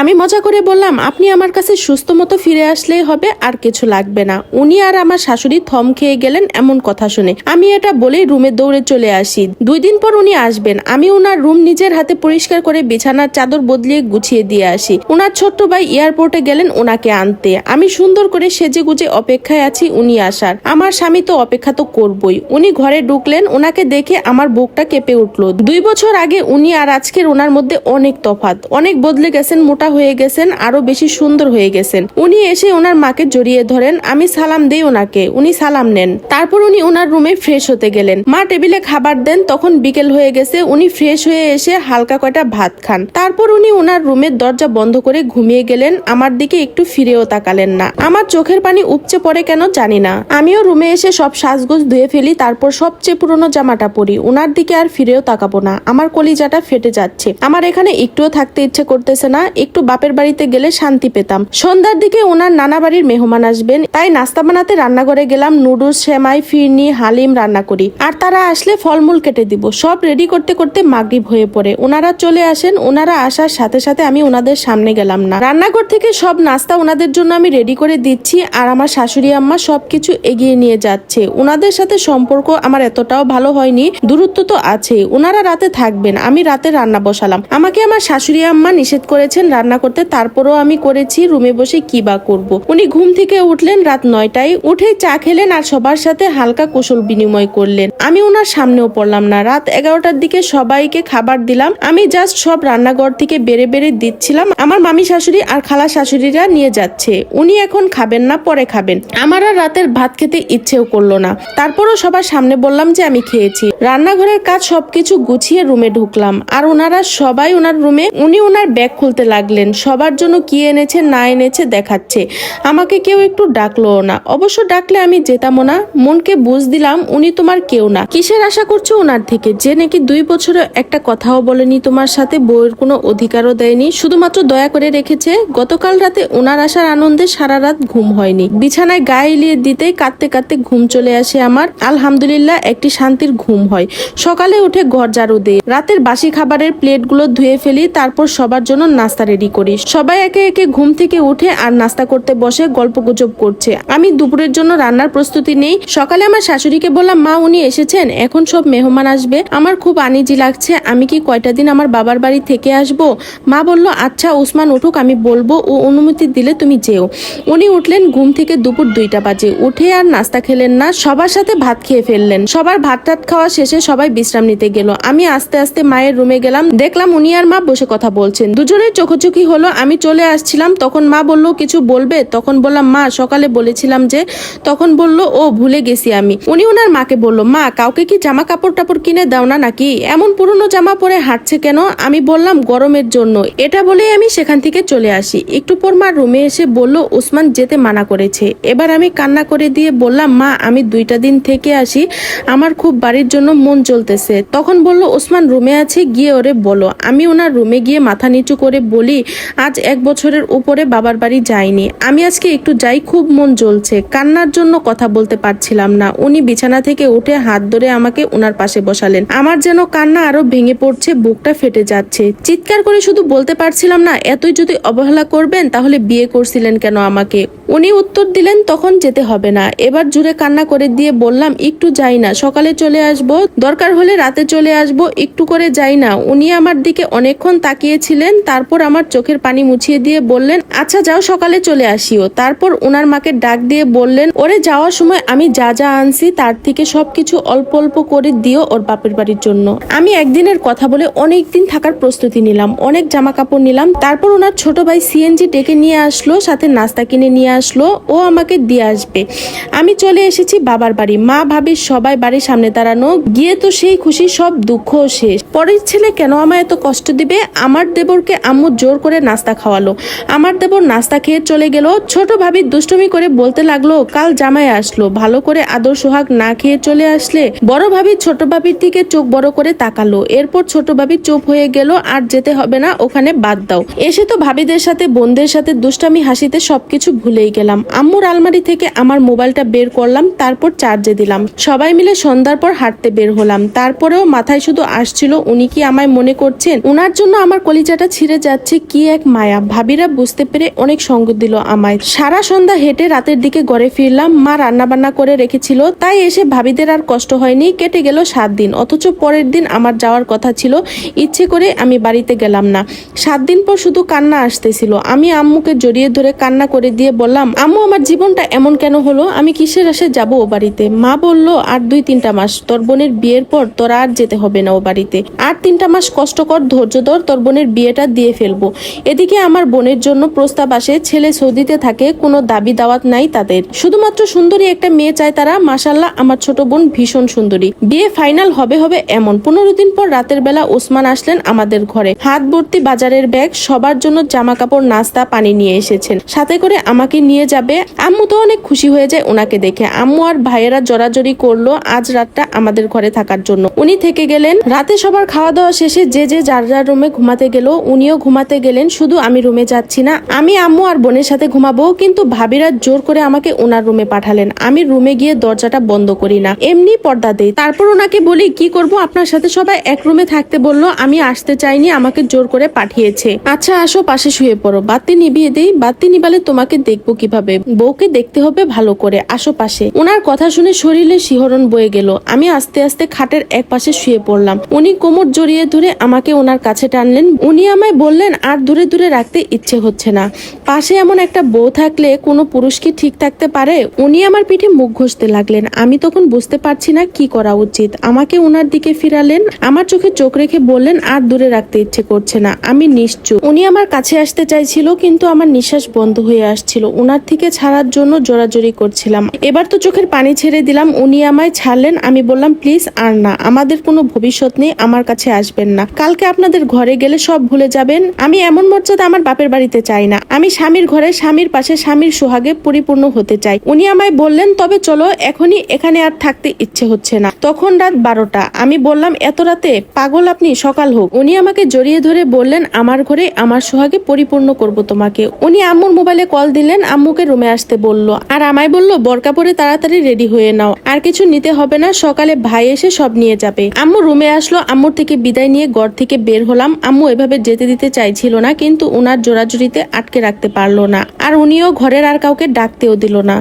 আমি মজা করে বললাম, আপনি আমার কাছে সুস্থ মতো ফিরে আসলেই হবে, আর কিছু লাগবে না। উনি আর আমার শাশুড়ি থম খেয়ে গেলেন এমন কথা শুনে। আমি এটা বলেই রুমে দৌড়ে চলে আসি। দুই দিন পর উনি আসবেন। আমি ওনার রুম নিজের হাতে পরিষ্কার করে বিছানার চাদর বদলিয়ে গুছিয়ে দিয়ে আসি। ওনার ছোট্ট ভাই এয়ারপোর্টে গেলেন ওনাকে আনতে। আমি সুন্দর করে সেজে গুজে অপেক্ষায় আছি উনি আসার। আমার স্বামী তো অপেক্ষা তো করবই। উনি ঘরে ঢুকলেন ওনাকে দেখে আমার বুকটা কেঁপে উঠল। দুই বছর আগে উনি আর আজকের ওনার মধ্যে অনেক তফাৎ। অনেক বদলে গেছেন মোটা হয়ে গেছেন আরও বেশি সুন্দর হয়ে গেছেন। উনি এসে ওনার মাকে জড়িয়ে ধরেন, আমি সালাম দেই ওনাকে, উনি সালাম নেন। তারপর উনি ওনার রুমে ফ্রেশ হতে গেলেন। মা টেবিলে খাবার দেন, তখন বিকেল হয়ে গেছে, উনি ফ্রেশ হয়ে এসে হালকা কয়টা ভাত খান। তারপর উনি ওনার রুমের দরজা বন্ধ করে ঘুমিয়ে গেলেন, আমার দিকে একটু ফিরেও তাকালেন না। আমার চোখের পানি উপচে পড়ে কেন জানি না। আমিও রুমে এসে সব সাজগোজ ধুয়ে ফেলি, তারপর সবচেয়ে পুরনো জামাটা পরি। ওনার দিকে আর ফিরেও তাকাবো না, আমার কলিজাটা ফেটে যাচ্ছে। আমার এখানে একটুও থাকতে ইচ্ছে করতেছে না, একটু বাপের বাড়িতে গেলে শান্তি পেতাম। সন্ধ্যার দিকে ওনার নানা বাড়ির মেহমান আসবেন, তাই নাস্তা বানাতে রান্নাঘরে গেলাম, নুডলস, সেমাই, ফিরনি, হালিম রান্না করি। আর তারা আসলে ফলমূল কেটে দিব। সব রেডি করতে করতে মাগরিব হয়ে পড়ে। ওনারা চলে আসেন ওনারা আসার সাথে সাথে আমি ওনাদের সামনে গেলাম না। রান্নাঘর থেকে সব নাস্তা ওনাদের জন্য আমি রেডি করে দিচ্ছি, আর আমার শাশুড়ি আম্মা সবকিছু এগিয়ে নিয়ে যাচ্ছে। ওনাদের সাথে সম্পর্ক আমার এতটাও ভালো হয়নি, দূরত্ব তো আছে। ওনারা রাতে থাকবেন, আমি রাতে রান্না বসালাম। আমাকে আমার শাশুড়ি আম্মা নিষেধ করেছেন রান্না করতে, তারপরও আমি করেছি, রুমে বসে কি বা করব। উনি ঘুম থেকে উঠলেন রাত নয়টায়, উঠে চা খেলেন আর সবার সাথে হালকা কুশল বিনিময় করলেন। আমি ওনার সামনেও পড়লাম না। রাত এগারোটার দিকে সবাইকে খাবার দিলাম। আমি জাস্ট সব রান্নাঘর থেকে বেড়ে বেড়ে দিচ্ছিলাম। আমার মামি শাশুড়ি আর খালা শাশুড়িরা নিয়ে যাচ্ছে। উনি এখন খাবেন না, পরে খাবেন। আমার আর রাতের ভাত খেতে ইচ্ছেও করল না। তারপরও সবার সামনে বললাম যে আমি খেয়েছি। রান্নাঘরের কাজ সবকিছু গুছিয়ে রুমে ঢুকলাম। আর ওনারা সবাই ওনার রুমে, উনি ওনার ব্যাগ খুলতে লাগলেন। সবার জন্য কি এনেছে না এনেছে দেখাচ্ছে। আমাকে কেউ একটু ডাকলো না। অবশ্য ডাকলে আমি যেতামও না। মনকে বুঝ দিলাম উনি তোমার কেউ না। কিসের আশা করছ ওনার থেকে? যে নাকি দুই বছরে একটা কথাও বলেনি তোমার সাথে, বউয়ের কোনো অধিকারও দেয়নি। শুধুমাত্র দয়া করে রেখেছে, গতকাল রাতে ওনার আসার আনন্দে সারা রাত ঘুম হয়নি। বিছানায় গায়ে এলিয়ে দিতেই কাঁদতে কাঁদতে ঘুম চলে আসে আমার। আলহামদুলিল্লাহ, একটি শান্তির ঘুম হয়। সকালে উঠে ঘর ঝাড়ু দিই। রাতের বাসি খাবারের প্লেটগুলো ধুয়ে ফেলি, তারপর সবার জন্য নাস্তা রেডি করি। সবাই একে একে ঘুম থেকে উঠে আর নাস্তা করতে বসে গল্প গুজব করছে। আমি দুপুরের জন্য রান্নার প্রস্তুতি নেই। সকালে আমার শাশুড়িকে বললাম, মা, উনি এসেছেন। এখন সব মেহমান আসবে। আমার খুব আনিজি লাগছে। আমি কি কয়টা দিন আমার বাবার বাড়ি থেকে আসব? মা বলল আচ্ছা উসমান উঠুক, আমি বলব। ও অনুমতি দিলে তুমি যেও। উনি উঠলেন ঘুম থেকে দুপুর দুইটা বাজে। উঠে আর নাস্তা খেলেন না। সবার সাথে ভাত খেয়ে ফেললেন। সবার ভাত টাত খাওয়া শেষে সবাই বিশ্রাম নিতে গেল। আমি আস্তে আস্তে মায়ের রুমে গেলাম। দেখলাম উনি আর মা বসে কথা বলছেন। দুজনের চোখোচোখি হলো? আমি চলে আসছিলাম, তখন মা বলল, কিছু বলবে? তখন বললাম, মা, সকালে বলেছিলাম যে তখন বলল, ও ভুলে গেছি আমি। উনি ওনার মাকে বলল, মা, কাউকে কি জামা কাপড় টাপড় কিনে দাও না নাকি? এমন পুরনো জামা পরে হাঁটছে কেন? আমি বললাম, গরমের জন্য। এটা বলেই আমি সেখান থেকে চলে আসি। একটু পর মা রুমে এসে বলল, ওসমান যেতে মানা করেছে। এবার আমি কান্না করে দিয়ে বললাম, মা, আমি দুইটা দিন থেকে আসি, আমার খুব বাড়ির জন্য মন চলতেছে। তখন বলল, ওসমান রুমে আছে, গিয়ে ওরে বলো। আমি ওনার রুমে গিয়ে মাথা নিচু করে বলি আজ এক বছরের উপরে বাবার বাড়ি যাইনি আমি আজকে একটু যাই, খুব মন জ্বলছে। কান্নার জন্য কথা বলতে পারছিলাম না। উনি বিছানা থেকে উঠে হাত ধরে আমাকে ওনার পাশে বসালেন। আমার যেন কান্না আরও ভেঙে পড়ছে, বুকটা ফেটে যাচ্ছে। চিৎকার করে শুধু বলতে পারছিলাম না, এতই যদি অবহেলা করবেন, তাহলে বিয়ে করছিলেন কেন আমাকে? উনি উত্তর দিলেন, তখন যেতে হবে না। এবার জুড়ে কান্না করে দিয়ে বললাম, একটু যাই না, সকালে চলে আসব। দরকার হলে রাতে চলে আসব, একটু করে যাই না। উনি আমার দিকে অনেকক্ষণ তাকিয়েছিলেন, তারপর আমার চোখের পানি মুছিয়ে দিয়ে বললেন আচ্ছা যাও সকালে চলে আসিও। তারপর ওনার মাকে ডাক দিয়ে বললেন, ওরে, যাওয়ার সময় আমি যা যা আনছি তার থেকে সবকিছু অল্প অল্প করে দিও ওর বাপের বাড়ির জন্য। আমি একদিনের কথা বলে অনেক দিন থাকার প্রস্তুতি নিলাম, অনেক জামা কাপড় নিলাম। তারপর ওনার ছোট ভাই সিএনজি ডেকে নিয়ে আসলো, সাথে নাস্তা কিনে নিয়ে আসলো, ও আমাকে দিয়ে আসবে। আমি চলে এসেছি বাবার বাড়ি। মা ভাবি সবাই বাড়ির সামনে দাঁড়ানো, গিয়ে তো সেই খুশি, সব দুঃখ শেষ। পরের ছেলে কেন আমায় এত কষ্ট দিবে? আমার দেবরকে আম্মু জোর করে নাস্তা খাওয়ালো। আমার দেবর নাস্তা খেয়ে চলে গেল। ছোট ভাবি দুষ্টুমি করে বলতে লাগল, কাল জামাই আসলো। ভালো করে আদর সোহাগ না খেয়ে চলে আসলে? বড় ভাবি ছোট ভাবির দিকে চোখ বড় করে তাকালো। এরপর ছোট ভাবি চুপ হয়ে গেল, আর যেতে হবে না, ওখানে বাদ দাও। এসে তো ভাবিদের সাথে, বোনদের সাথে দুষ্টামি হাসিতে সবকিছু ভুলেই গেলাম। আম্মুর আলমারি থেকে আমার মোবাইলটা বের করলাম, তারপর চার্জে দিলাম। সবাই মিলে সন্ধ্যার পর হাঁটতে বের হলাম। তারপরেও মাথায় শুধু আসছিল, উনি কি আমায় মনে করছেন? উনার জন্য আমার কলিজাটা ছিঁড়ে যাচ্ছে কি এক মায়া। ভাবিরা বুঝতে পেরে অনেক সঙ্গ দিল আমায়। সারা সন্ধ্যা হেঁটে রাতের দিকে ঘরে ফিরলাম। মা রান্না বান্না করে রেখেছিল। তাই এসে ভাবিদের আর কষ্ট হয়নি। কেটে গেল সাত দিন। অথচ পরের দিন আমার যাওয়ার কথা ছিল। ইচ্ছে করে আমি বাড়িতে গেলাম না। সাত দিন পর শুধু কান্না আসতেছিল। আমি আম্মুকে জড়িয়ে ধরে কান্না করে দিয়ে বললাম, আম্মু, আমার জীবনটা এমন কেন হলো? আমি কিসের আসে যাব ও বাড়িতে? মা বলল, আর দুই তিনটা মাস। তোর বোনের বিয়ের পর তোরা আর যেতে হবে না ও বাড়িতে। আর তিনটা মাস কষ্টকর ধৈর্য ধর, তোর বোনের বিয়েটা দিয়ে ফেলব। এদিকে আমার বোনের জন্য প্রস্তাব আসে, ছেলে সৌদিতে থাকে, কোনো দাবি দাওয়াত নাই তাদের। শুধুমাত্র সুন্দরী একটা মেয়ে চায় তারা মাসাল্লাহ আমার ছোট বোন ভীষণ সুন্দরী। বিয়ে ফাইনাল হবে হবে এমন। পনেরো দিন পর রাতের বেলা ওসমান আসলেন আমাদের ঘরে। হাত ভর্তি বাজারের ব্যাগ, সবার জন্য জামা কাপড় নাস্তা, পানি নিয়ে এসেছেন। সাথে করে আমাকে নিয়ে যাবে। আম্মু তো অনেক খুশি হয়ে যায় ওনাকে দেখে। আম্মু আর ভাইয়েরা জড়াজড়ি করল আজ রাতটা আমাদের ঘরে থাকার জন্য। উনি থেকে গেলেন। রাতে সবার খাওয়া দাওয়া শেষে যে যে যার যার রুমে ঘুমাতে গেল, উনিও ঘুমাতে গেলেন, শুধু আমি রুমে যাচ্ছি না, আমি আম্মু আর বোনের সাথে ঘুমাবো। কিন্তু ভাবিরা জোর করে আমাকে ওনার রুমে পাঠালেন। আমি রুমে গিয়ে দরজাটা বন্ধ করি না। এমনি পর্দা দেই। তারপর ওনাকে বলি, কি করব? আপনার সাথে সবাই এক রুমে থাকতে বলল, আমি আসতে চাইনি, আমাকে জোর করে পাঠিয়েছে। আচ্ছা আসো, পাশে শুয়ে পড়ো। বাতি নিভিয়ে দেই। বাতি নিবালে তোমাকে দেখব কীভাবে? বউকে দেখতে হবে ভালো করে। আসো পাশে। ওনার কথা শুনে শরীরে শিহরণ বয়ে গেল। আমি আস্তে আস্তে খাটের এক পাশে শুয়ে পড়লাম। উনি কোমর জড়িয়ে ধরে আমাকে ওনার কাছে টানলেন। উনি আমায় বললেন, আর দূরে দূরে রাখতে ইচ্ছে হচ্ছে না। পাশে এমন একটা বউ থাকলে কোনো পুরুষ কি ঠিক থাকতে পারে? উনি আমার পিঠে মুখ ঘষতে লাগলেন। আমি তখন বুঝতে পারছি না কি করা উচিত। আমাকে ওনার দিকে ফিরালেন। আমার চোখে চোখ রেখে বললেন, আর দূরে রাখতে ইচ্ছে করছে না। আমি নিশ্চুপ। উনি আমার কাছে আসতে চাইছিল, কিন্তু আমার নিঃশ্বাস বন্ধ হয়ে আসছিল। ওনার থেকে ছাড়ার জন্য জোরাজোরি করছিলাম। এবার তো চোখের পানি ছেড়ে দিলাম। উনি আমায় ছাড়লেন। আমি বললাম, প্লিজ, আর না। আমাদের কোনো ভবিষ্যৎ নেই। আমার কাছে আসবেন না। কালকে আপনাদের ঘরে গেলে সব ভুলে যাবেন। আমি এমন মর্যাদা আমার বাপের বাড়িতে চাই না। আমি স্বামীর ঘরে, স্বামীর পাশে, স্বামীর সোহাগে পরিপূর্ণ হতে চাই। উনি আমায় বললেন, তবে চলো, এখনই এখানে আর থাকতে ইচ্ছে হচ্ছে না। তখন রাত বারোটা। আমি বললাম, এত রাতে? পাগল আপনি? সকাল হোক। উনি আমাকে জড়িয়ে ধরে বললেন, আমার ঘরে, আমার সোহাগে পরিপূর্ণ করব তোমাকে। উনি আম্মুর মোবাইলে কল দিলেন, আম্মুকে রুমে আসতে বলল। আর আমায় বলল, বরকা পরে তাড়াতাড়ি রেডি হয়ে নাও। আর কিছু নিতে হবে না, সকালে ভাই এসে সব নিয়ে যাবে। আম্মু রুমে আসলো, আম্মুর থেকে বিদায় নিয়ে ঘর থেকে বের হলাম। আম্মু এভাবে যেতে দিতে চাইছিল না, কিন্তু উনার জোরাজুরিতে আটকে রাখতে পারল না। আর উনিও ঘরের আর কাউকে ডাকতেও দিল না।